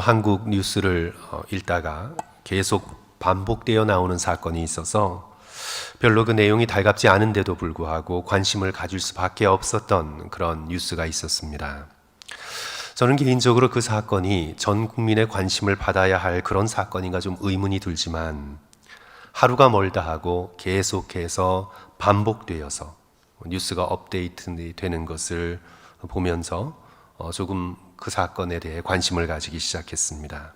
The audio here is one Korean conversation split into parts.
한국 뉴스를 어, 읽다가 계속 반복되어 나오는 사건이 있어서 별로 그 내용이 달갑지 않은데도 불구하고 관심을 가질 수밖에 없었던 그런 뉴스가 있었습니다. 저는 개인적으로 그 사건이 전 국민의 관심을 받아야 할 그런 사건인가 좀 의문이 들지만 하루가 멀다 하고 계속해서 반복되어서 뉴스가 업데이트 되는 것을 보면서 어, 조금 그 사건에 대해 관심을 가지기 시작했습니다.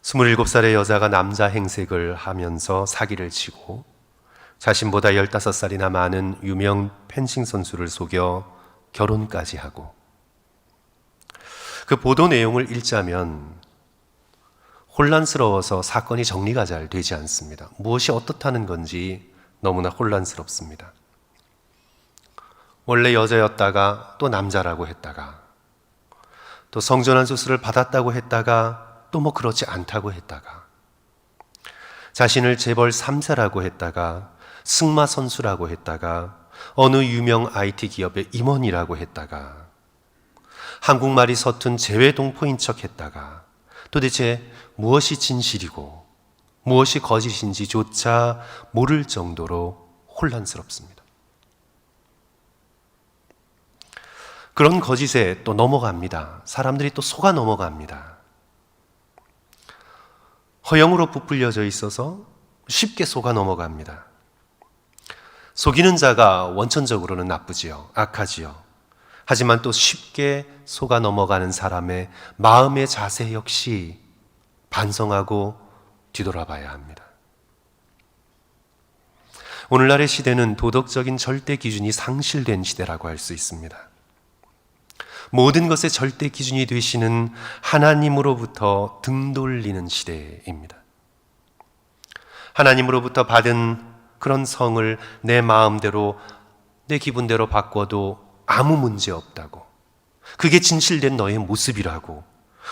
27살의 여자가 남자 행색을 하면서 사기를 치고 자신보다 15살이나 많은 유명 펜싱 선수를 속여 결혼까지 하고 그 보도 내용을 읽자면 혼란스러워서 사건이 정리가 잘 되지 않습니다. 무엇이 어떻다는 건지 너무나 혼란스럽습니다. 원래 여자였다가 또 남자라고 했다가 또 성전환 수술을 받았다고 했다가 또 뭐 그렇지 않다고 했다가 자신을 재벌 3세라고 했다가 승마 선수라고 했다가 어느 유명 IT 기업의 임원이라고 했다가 한국말이 서툰 재외 동포인 척 했다가 도대체 무엇이 진실이고 무엇이 거짓인지조차 모를 정도로 혼란스럽습니다. 그런 거짓에 또 넘어갑니다. 사람들이 또 속아 넘어갑니다. 허영으로 부풀려져 있어서 쉽게 속아 넘어갑니다. 속이는 자가 원천적으로는 나쁘지요. 악하지요. 하지만 또 쉽게 속아 넘어가는 사람의 마음의 자세 역시 반성하고 뒤돌아봐야 합니다. 오늘날의 시대는 도덕적인 절대 기준이 상실된 시대라고 할 수 있습니다. 모든 것의 절대 기준이 되시는 하나님으로부터 등 돌리는 시대입니다. 하나님으로부터 받은 그런 성을 내 마음대로, 내 기분대로 바꿔도 아무 문제 없다고. 그게 진실된 너의 모습이라고.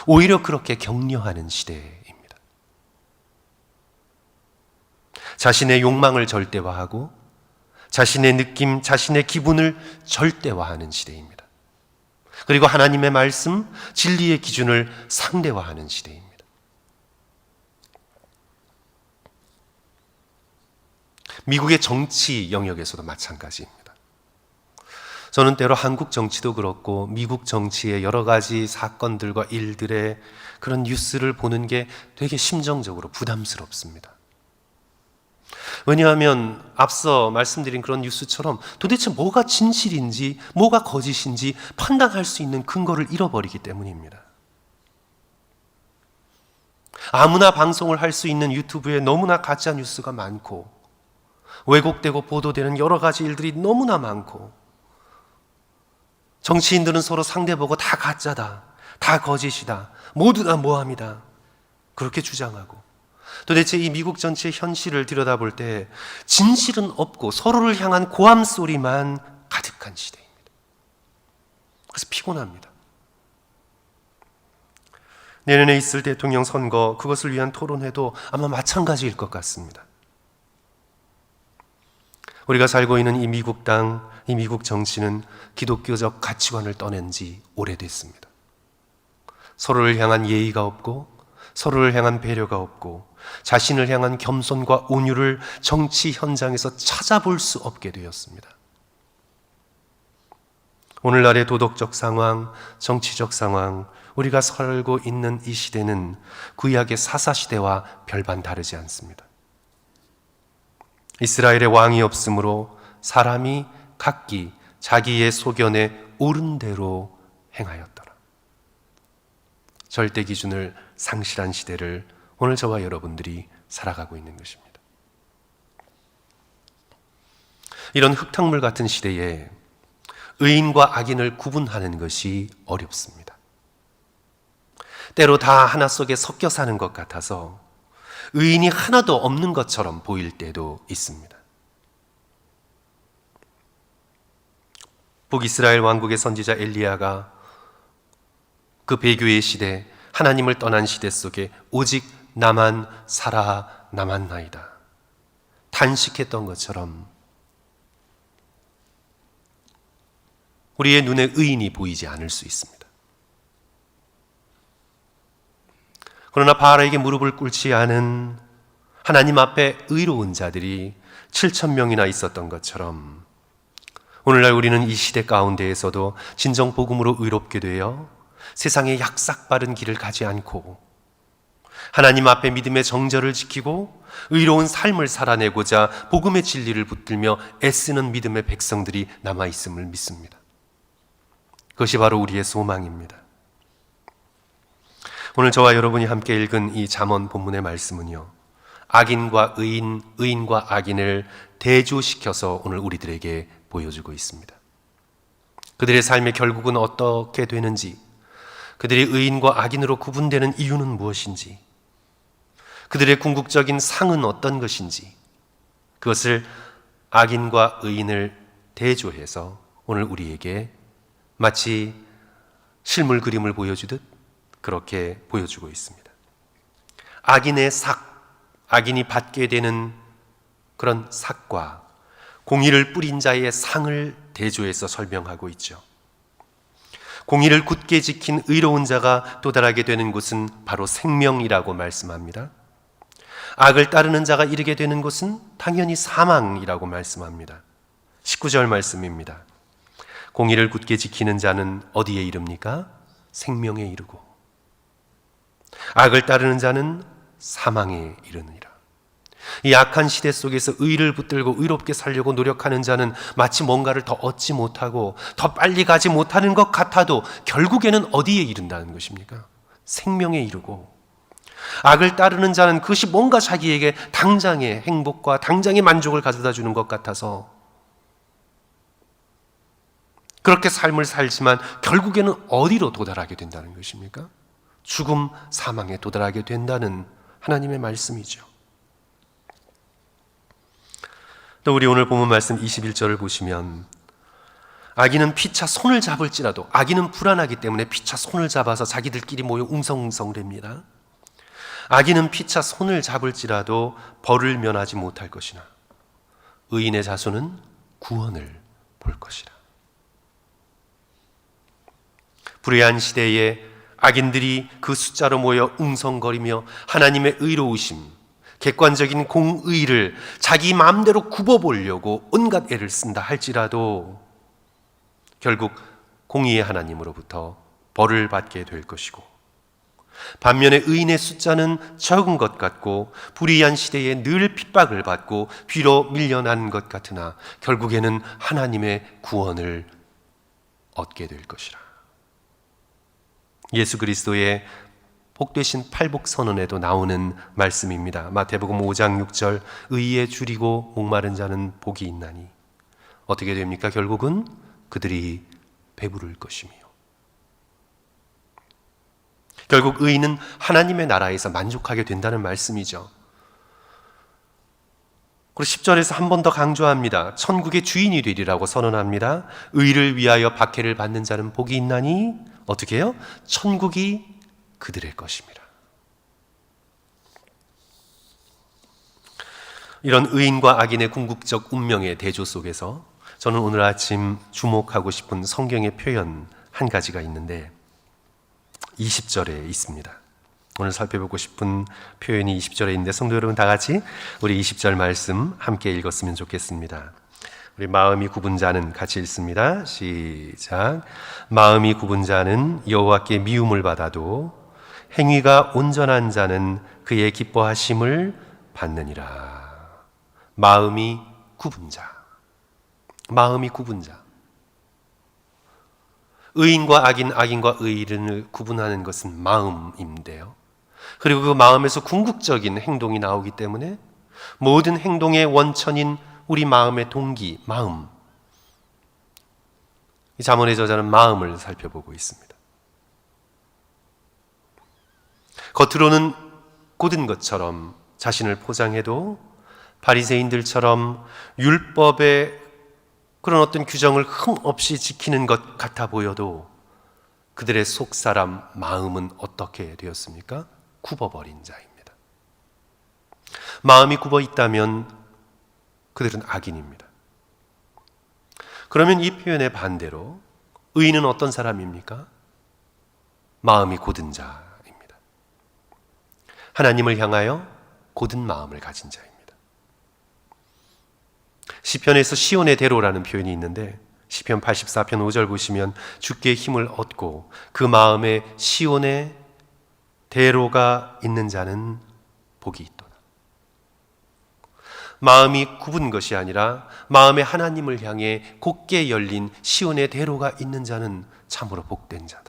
오히려 그렇게 격려하는 시대입니다. 자신의 욕망을 절대화하고 자신의 느낌, 자신의 기분을 절대화하는 시대입니다. 그리고 하나님의 말씀, 진리의 기준을 상대화하는 시대입니다. 미국의 정치 영역에서도 마찬가지입니다. 저는 때로 한국 정치도 그렇고 미국 정치의 여러 가지 사건들과 일들의 그런 뉴스를 보는 게 되게 심정적으로 부담스럽습니다. 왜냐하면 앞서 말씀드린 그런 뉴스처럼 도대체 뭐가 진실인지 뭐가 거짓인지 판단할 수 있는 근거를 잃어버리기 때문입니다. 아무나 방송을 할 수 있는 유튜브에 너무나 가짜 뉴스가 많고 왜곡되고 보도되는 여러 가지 일들이 너무나 많고 정치인들은 서로 상대 보고 다 가짜다, 다 거짓이다, 모두 다 모함이다 그렇게 주장하고 도대체 이 미국 전체의 현실을 들여다볼 때 진실은 없고 서로를 향한 고함 소리만 가득한 시대입니다. 그래서 피곤합니다. 내년에 있을 대통령 선거 그것을 위한 토론회도 아마 마찬가지일 것 같습니다. 우리가 살고 있는 이 미국 땅, 이 미국 정치는 기독교적 가치관을 떠낸 지 오래됐습니다. 서로를 향한 예의가 없고 서로를 향한 배려가 없고 자신을 향한 겸손과 온유를 정치 현장에서 찾아볼 수 없게 되었습니다. 오늘날의 도덕적 상황, 정치적 상황, 우리가 살고 있는 이 시대는 구약의 사사시대와 별반 다르지 않습니다. 이스라엘의 왕이 없으므로 사람이 각기 자기의 소견에 옳은 대로 행하였더라. 절대 기준을 상실한 시대를 오늘 저와 여러분들이 살아가고 있는 것입니다. 이런 흙탕물 같은 시대에 의인과 악인을 구분하는 것이 어렵습니다. 때로 다 하나 속에 섞여 사는 것 같아서 의인이 하나도 없는 것처럼 보일 때도 있습니다. 북이스라엘 왕국의 선지자 엘리야가 그 배교의 시대, 하나님을 떠난 시대 속에 오직 나만 살아 남았나이다. 단식했던 것처럼 우리의 눈에 의인이 보이지 않을 수 있습니다. 그러나 바알에게 무릎을 꿇지 않은 하나님 앞에 의로운 자들이 7천 명이나 있었던 것처럼 오늘날 우리는 이 시대 가운데에서도 진정 복음으로 의롭게 되어 세상의 약삭 바른 길을 가지 않고 하나님 앞에 믿음의 정절을 지키고 의로운 삶을 살아내고자 복음의 진리를 붙들며 애쓰는 믿음의 백성들이 남아 있음을 믿습니다. 그것이 바로 우리의 소망입니다. 오늘 저와 여러분이 함께 읽은 이 잠언 본문의 말씀은요. 악인과 의인, 의인과 악인을 대조시켜서 오늘 우리들에게 보여주고 있습니다. 그들의 삶의 결국은 어떻게 되는지, 그들이 의인과 악인으로 구분되는 이유는 무엇인지, 그들의 궁극적인 상은 어떤 것인지, 그것을 악인과 의인을 대조해서 오늘 우리에게 마치 실물 그림을 보여주듯 그렇게 보여주고 있습니다. 악인의 삭, 악인이 받게 되는 그런 삭과 공의를 뿌린 자의 상을 대조해서 설명하고 있죠. 공의를 굳게 지킨 의로운 자가 도달하게 되는 곳은 바로 생명이라고 말씀합니다. 악을 따르는 자가 이르게 되는 곳은 당연히 사망이라고 말씀합니다. 19절 말씀입니다. 공의를 굳게 지키는 자는 어디에 이릅니까? 생명에 이르고 악을 따르는 자는 사망에 이르느니라. 이 악한 시대 속에서 의를 붙들고 의롭게 살려고 노력하는 자는 마치 뭔가를 더 얻지 못하고 더 빨리 가지 못하는 것 같아도 결국에는 어디에 이른다는 것입니까? 생명에 이르고 악을 따르는 자는 그것이 뭔가 자기에게 당장의 행복과 당장의 만족을 가져다 주는 것 같아서 그렇게 삶을 살지만 결국에는 어디로 도달하게 된다는 것입니까? 죽음, 사망에 도달하게 된다는 하나님의 말씀이죠. 또 우리 오늘 본문 말씀 21절을 보시면 아기는 피차 손을 잡을지라도 아기는 불안하기 때문에 피차 손을 잡아서 자기들끼리 모여 웅성웅성됩니다. 아기는 피차 손을 잡을지라도 벌을 면하지 못할 것이나 의인의 자손은 구원을 볼 것이라. 불의한 시대에 악인들이 그 숫자로 모여 웅성거리며 하나님의 의로우심, 객관적인 공의를 자기 마음대로 굽어보려고 온갖 애를 쓴다 할지라도 결국 공의의 하나님으로부터 벌을 받게 될 것이고 반면에 의인의 숫자는 적은 것 같고 불의한 시대에 늘 핍박을 받고 뒤로 밀려난 것 같으나 결국에는 하나님의 구원을 얻게 될 것이라. 예수 그리스도의 복되신 팔복 선언에도 나오는 말씀입니다. 마태복음 5장 6절 의에 줄이고 목마른 자는 복이 있나니 어떻게 됩니까? 결국은 그들이 배부를 것이며 결국 의인은 하나님의 나라에서 만족하게 된다는 말씀이죠. 그리고 10절에서 한 번 더 강조합니다. 천국의 주인이 되리라고 선언합니다. 의를 위하여 박해를 받는 자는 복이 있나니 어떻게 해요? 천국이 그들의 것입니다. 이런 의인과 악인의 궁극적 운명의 대조 속에서 저는 오늘 아침 주목하고 싶은 성경의 표현 한 가지가 있는데 20절에 있습니다. 오늘 살펴보고 싶은 표현이 20절에 있는데 성도 여러분 다 같이 우리 20절 말씀 함께 읽었으면 좋겠습니다. 우리 마음이 굽은 자는 같이 읽습니다. 시작. 마음이 굽은 자는 여호와께 미움을 받아도 행위가 온전한 자는 그의 기뻐하심을 받느니라. 마음이 굽은 자. 마음이 굽은 자. 의인과 악인, 악인과 의인을 구분하는 것은 마음인데요. 그리고 그 마음에서 궁극적인 행동이 나오기 때문에 모든 행동의 원천인 우리 마음의 동기, 마음. 이 자문의 저자는 마음을 살펴보고 있습니다. 겉으로는 고든 것처럼 자신을 포장해도 바리새인들처럼 율법의 그런 어떤 규정을 흠없이 지키는 것 같아 보여도 그들의 속 사람 마음은 어떻게 되었습니까? 굽어버린 자입니다. 마음이 굽어 있다면 그들은 악인입니다. 그러면 이 표현의 반대로 의인은 어떤 사람입니까? 마음이 고든 자입니다. 하나님을 향하여 곧은 마음을 가진 자입니다. 시편에서 시온의 대로라는 표현이 있는데 시편 84편 5절 보시면 주께 힘을 얻고 그 마음에 시온의 대로가 있는 자는 복이 있도다. 마음이 굽은 것이 아니라 마음에 하나님을 향해 곧게 열린 시온의 대로가 있는 자는 참으로 복된 자다.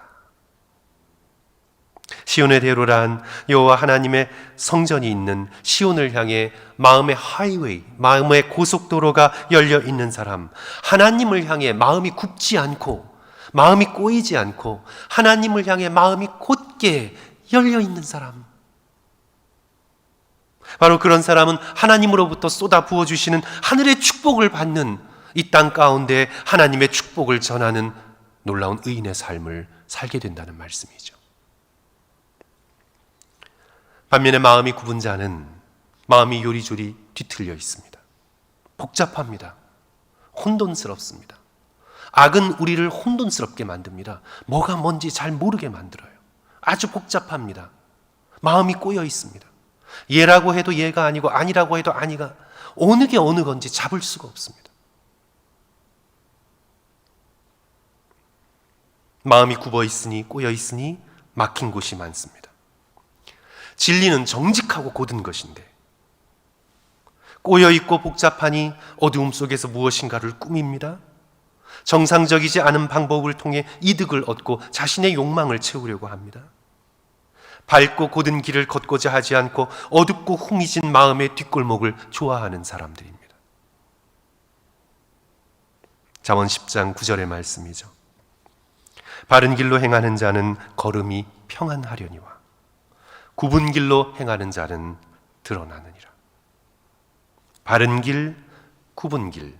시온의 대로란 여호와 하나님의 성전이 있는 시온을 향해 마음의 하이웨이, 마음의 고속도로가 열려 있는 사람, 하나님을 향해 마음이 굽지 않고 마음이 꼬이지 않고 하나님을 향해 마음이 곧게 열려 있는 사람. 바로 그런 사람은 하나님으로부터 쏟아 부어 주시는 하늘의 축복을 받는 이 땅 가운데 하나님의 축복을 전하는 놀라운 의인의 삶을 살게 된다는 말씀이죠. 반면에 마음이 굽은 자는 마음이 요리조리 뒤틀려 있습니다. 복잡합니다. 혼돈스럽습니다. 악은 우리를 혼돈스럽게 만듭니다. 뭐가 뭔지 잘 모르게 만들어요. 아주 복잡합니다. 마음이 꼬여 있습니다. 예라고 해도 예가 아니고 아니라고 해도 아니가 어느 게 어느 건지 잡을 수가 없습니다. 마음이 굽어 있으니 꼬여 있으니 막힌 곳이 많습니다. 진리는 정직하고 고든 것인데 꼬여 있고 복잡하니 어두움 속에서 무엇인가를 꾸밉니다. 정상적이지 않은 방법을 통해 이득을 얻고 자신의 욕망을 채우려고 합니다. 밝고 고든 길을 걷고자 하지 않고 어둡고 흥미진 마음의 뒷골목을 좋아하는 사람들입니다. 잠언 10장 9절의 말씀이죠. 바른 길로 행하는 자는 걸음이 평안하려니와 굽은 길로 행하는 자는 드러나느니라. 바른 길, 굽은 길,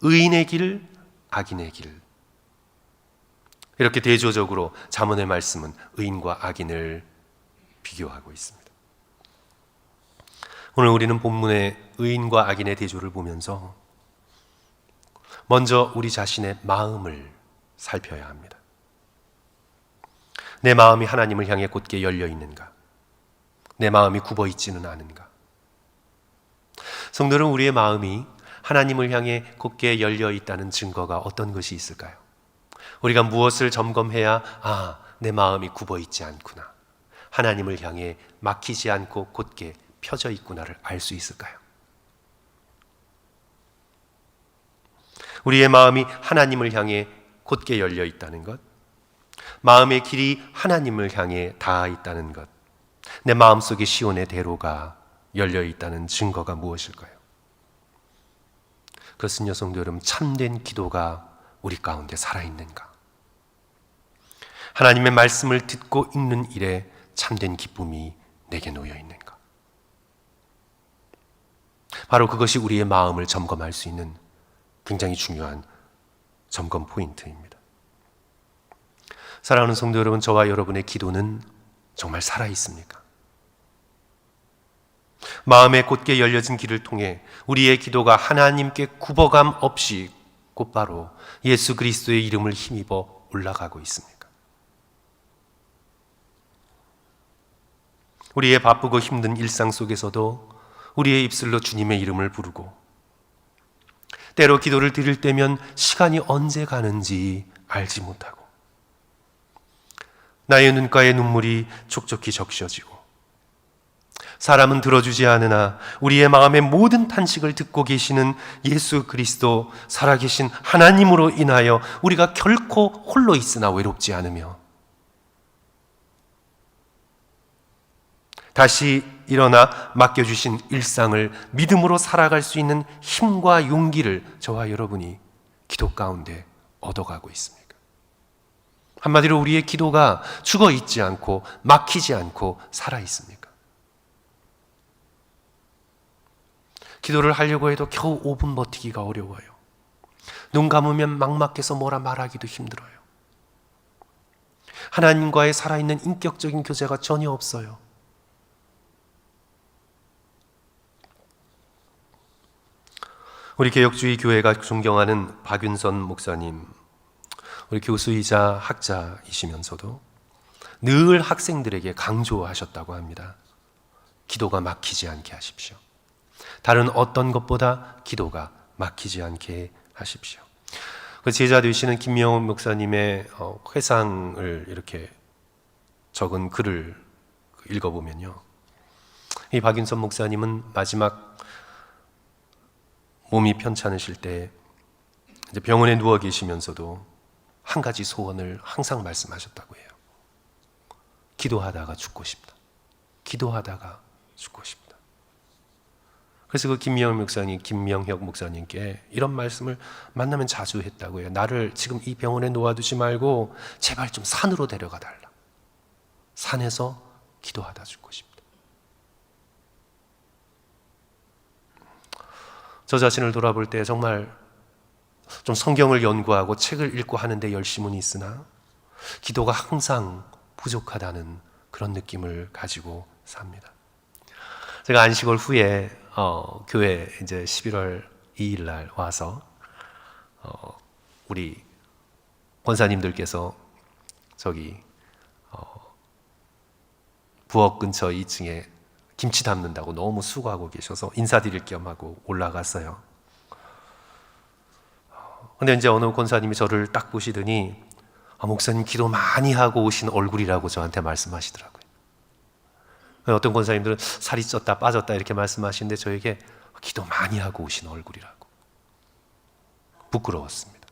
의인의 길, 악인의 길. 이렇게 대조적으로 잠언의 말씀은 의인과 악인을 비교하고 있습니다. 오늘 우리는 본문의 의인과 악인의 대조를 보면서 먼저 우리 자신의 마음을 살펴야 합니다. 내 마음이 하나님을 향해 곧게 열려 있는가? 내 마음이 굽어 있지는 않은가? 성도는 우리의 마음이 하나님을 향해 곧게 열려 있다는 증거가 어떤 것이 있을까요? 우리가 무엇을 점검해야 아, 내 마음이 굽어 있지 않구나. 하나님을 향해 막히지 않고 곧게 펴져 있구나를 알 수 있을까요? 우리의 마음이 하나님을 향해 곧게 열려 있다는 것, 마음의 길이 하나님을 향해 닿아 있다는 것, 내 마음 속에 시온의 대로가 열려 있다는 증거가 무엇일까요? 그것은 여성도 여러분 참된 기도가 우리 가운데 살아있는가? 하나님의 말씀을 듣고 읽는 일에 참된 기쁨이 내게 놓여 있는가? 바로 그것이 우리의 마음을 점검할 수 있는 굉장히 중요한 점검 포인트입니다. 사랑하는 성도 여러분, 저와 여러분의 기도는 정말 살아 있습니까? 마음에 곧게 열려진 길을 통해 우리의 기도가 하나님께 굽어감 없이 곧바로 예수 그리스도의 이름을 힘입어 올라가고 있습니까? 우리의 바쁘고 힘든 일상 속에서도 우리의 입술로 주님의 이름을 부르고 때로 기도를 드릴 때면 시간이 언제 가는지 알지 못하고 나의 눈가에 눈물이 촉촉히 적셔지고 사람은 들어주지 않으나 우리의 마음의 모든 탄식을 듣고 계시는 예수 그리스도 살아계신 하나님으로 인하여 우리가 결코 홀로 있으나 외롭지 않으며 다시 일어나 맡겨주신 일상을 믿음으로 살아갈 수 있는 힘과 용기를 저와 여러분이 기도 가운데 얻어가고 있습니까? 한마디로 우리의 기도가 죽어 있지 않고 막히지 않고 살아 있습니까? 기도를 하려고 해도 겨우 5분 버티기가 어려워요. 눈 감으면 막막해서 뭐라 말하기도 힘들어요. 하나님과의 살아있는 인격적인 교제가 전혀 없어요. 우리 개혁주의 교회가 존경하는 박윤선 목사님, 우리 교수이자 학자이시면서도 늘 학생들에게 강조하셨다고 합니다. 기도가 막히지 않게 하십시오. 다른 어떤 것보다 기도가 막히지 않게 하십시오. 그 제자 되시는 김명훈 목사님의 어, 회상을 이렇게 적은 글을 읽어보면요. 이 박윤선 목사님은 마지막 몸이 편찮으실 때 이제 병원에 누워 계시면서도 한 가지 소원을 항상 말씀하셨다고 해요. 기도하다가 죽고 싶다. 기도하다가 죽고 싶다. 그래서 그 김명혁 목사님, 김명혁 목사님께 이런 말씀을 만나면 자주 했다고 해요. 나를 지금 이 병원에 놓아두지 말고 제발 좀 산으로 데려가 달라. 산에서 기도하다 죽고 싶다. 저 자신을 돌아볼 때 정말 좀 성경을 연구하고 책을 읽고 하는데 열심은 있으나 기도가 항상 부족하다는 그런 느낌을 가지고 삽니다. 제가 안식월 후에 어, 교회 이제 11월 2일 날 와서 어, 우리 권사님들께서 저기 어, 부엌 근처 2층에 김치 담는다고 너무 수고하고 계셔서 인사드릴 겸 하고 올라갔어요. 근데 이제 어느 권사님이 저를 딱 보시더니 아, 목사님 기도 많이 하고 오신 얼굴이라고 저한테 말씀하시더라고요. 어떤 권사님들은 살이 쪘다 빠졌다 이렇게 말씀하시는데 저에게 기도 많이 하고 오신 얼굴이라고 부끄러웠습니다.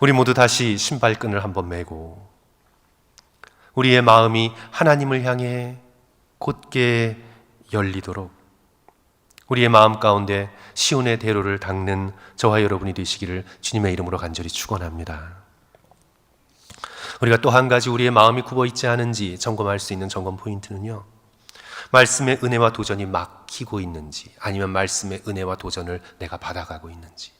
우리 모두 다시 신발끈을 한번 매고 우리의 마음이 하나님을 향해 곧게 열리도록 우리의 마음 가운데 시온의 대로를 닦는 저와 여러분이 되시기를 주님의 이름으로 간절히 축원합니다. 우리가 또 한 가지 우리의 마음이 굽어 있지 않은지 점검할 수 있는 점검 포인트는요. 말씀의 은혜와 도전이 막히고 있는지 아니면 말씀의 은혜와 도전을 내가 받아가고 있는지.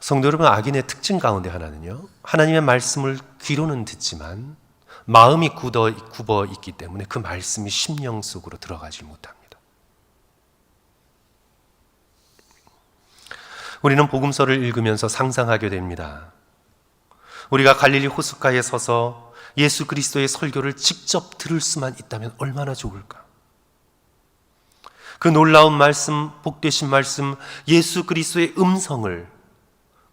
성도 여러분, 악인의 특징 가운데 하나는요. 하나님의 말씀을 귀로는 듣지만 마음이 굳어, 굽어 있기 때문에 그 말씀이 심령 속으로 들어가지 못합니다. 우리는 복음서를 읽으면서 상상하게 됩니다. 우리가 갈릴리 호숫가에 서서 예수 그리스도의 설교를 직접 들을 수만 있다면 얼마나 좋을까? 그 놀라운 말씀, 복되신 말씀, 예수 그리스도의 음성을,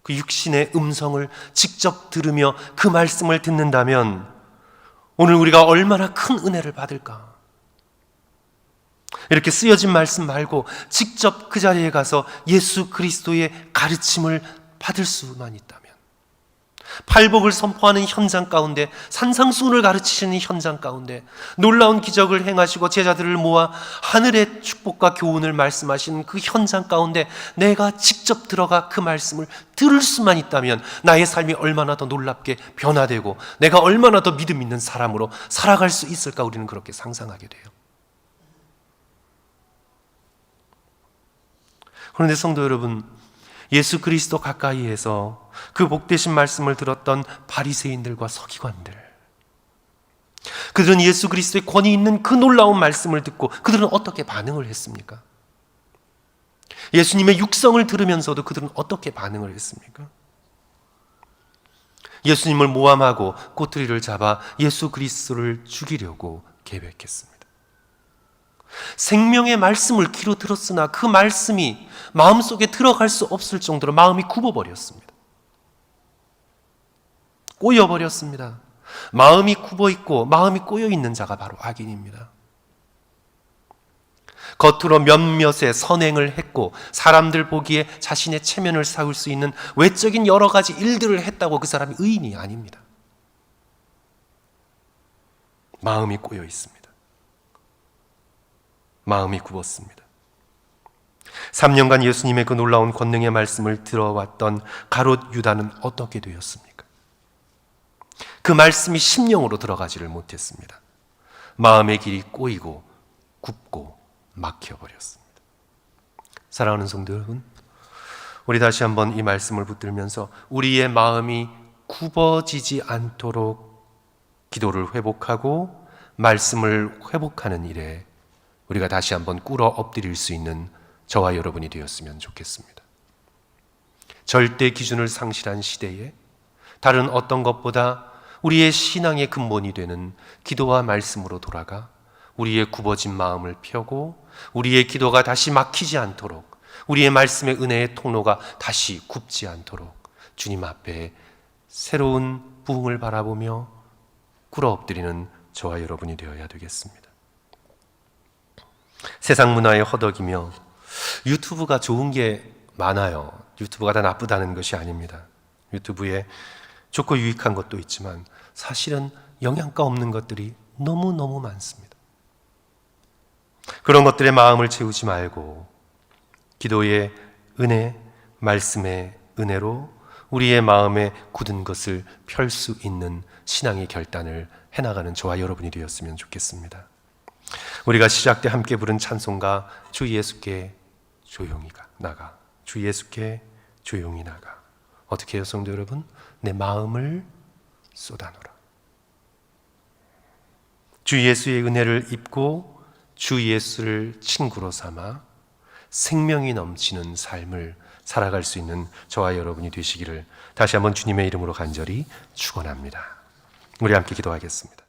그 육신의 음성을 직접 들으며 그 말씀을 듣는다면 오늘 우리가 얼마나 큰 은혜를 받을까? 이렇게 쓰여진 말씀 말고 직접 그 자리에 가서 예수 그리스도의 가르침을 받을 수만 있다면 팔복을 선포하는 현장 가운데 산상수훈을 가르치시는 현장 가운데 놀라운 기적을 행하시고 제자들을 모아 하늘의 축복과 교훈을 말씀하시는 그 현장 가운데 내가 직접 들어가 그 말씀을 들을 수만 있다면 나의 삶이 얼마나 더 놀랍게 변화되고 내가 얼마나 더 믿음 있는 사람으로 살아갈 수 있을까 우리는 그렇게 상상하게 돼요. 그런데 성도 여러분 예수 그리스도 가까이에서 그 복되신 말씀을 들었던 바리새인들과 서기관들 그들은 예수 그리스도의 권위 있는 그 놀라운 말씀을 듣고 그들은 어떻게 반응을 했습니까? 예수님의 육성을 들으면서도 그들은 어떻게 반응을 했습니까? 예수님을 모함하고 꼬투리를 잡아 예수 그리스도를 죽이려고 계획했습니다. 생명의 말씀을 귀로 들었으나 그 말씀이 마음속에 들어갈 수 없을 정도로 마음이 굽어버렸습니다. 꼬여버렸습니다. 마음이 굽어 있고 마음이 꼬여 있는 자가 바로 악인입니다. 겉으로 몇몇의 선행을 했고 사람들 보기에 자신의 체면을 쌓을 수 있는 외적인 여러 가지 일들을 했다고 그 사람이 의인이 아닙니다. 마음이 꼬여 있습니다. 마음이 굽었습니다. 3년간 예수님의 그 놀라운 권능의 말씀을 들어왔던 가롯 유다는 어떻게 되었습니까? 그 말씀이 심령으로 들어가지를 못했습니다. 마음의 길이 꼬이고 굽고 막혀버렸습니다. 사랑하는 성도 여러분, 우리 다시 한번 이 말씀을 붙들면서 우리의 마음이 굽어지지 않도록 기도를 회복하고 말씀을 회복하는 일에 우리가 다시 한번 꿇어 엎드릴 수 있는 저와 여러분이 되었으면 좋겠습니다. 절대 기준을 상실한 시대에 다른 어떤 것보다 우리의 신앙의 근본이 되는 기도와 말씀으로 돌아가 우리의 굽어진 마음을 펴고 우리의 기도가 다시 막히지 않도록 우리의 말씀의 은혜의 통로가 다시 굽지 않도록 주님 앞에 새로운 부흥을 바라보며 꿇어 엎드리는 저와 여러분이 되어야 되겠습니다. 세상 문화에 허덕이며 유튜브가 좋은 게 많아요. 유튜브가 다 나쁘다는 것이 아닙니다. 유튜브에 좋고 유익한 것도 있지만 사실은 영양가 없는 것들이 너무너무 많습니다. 그런 것들의 마음을 채우지 말고 기도의 은혜, 말씀의 은혜로 우리의 마음에 굳은 것을 펼 수 있는 신앙의 결단을 해나가는 저와 여러분이 되었으면 좋겠습니다. 우리가 시작 때 함께 부른 찬송가 주 예수께 조용히 가, 나가 주 예수께 조용히 나가 어떻게 해요 성도 여러분? 내 마음을 쏟아놓으라 주 예수의 은혜를 입고 주 예수를 친구로 삼아 생명이 넘치는 삶을 살아갈 수 있는 저와 여러분이 되시기를 다시 한번 주님의 이름으로 간절히 축원합니다. 우리 함께 기도하겠습니다.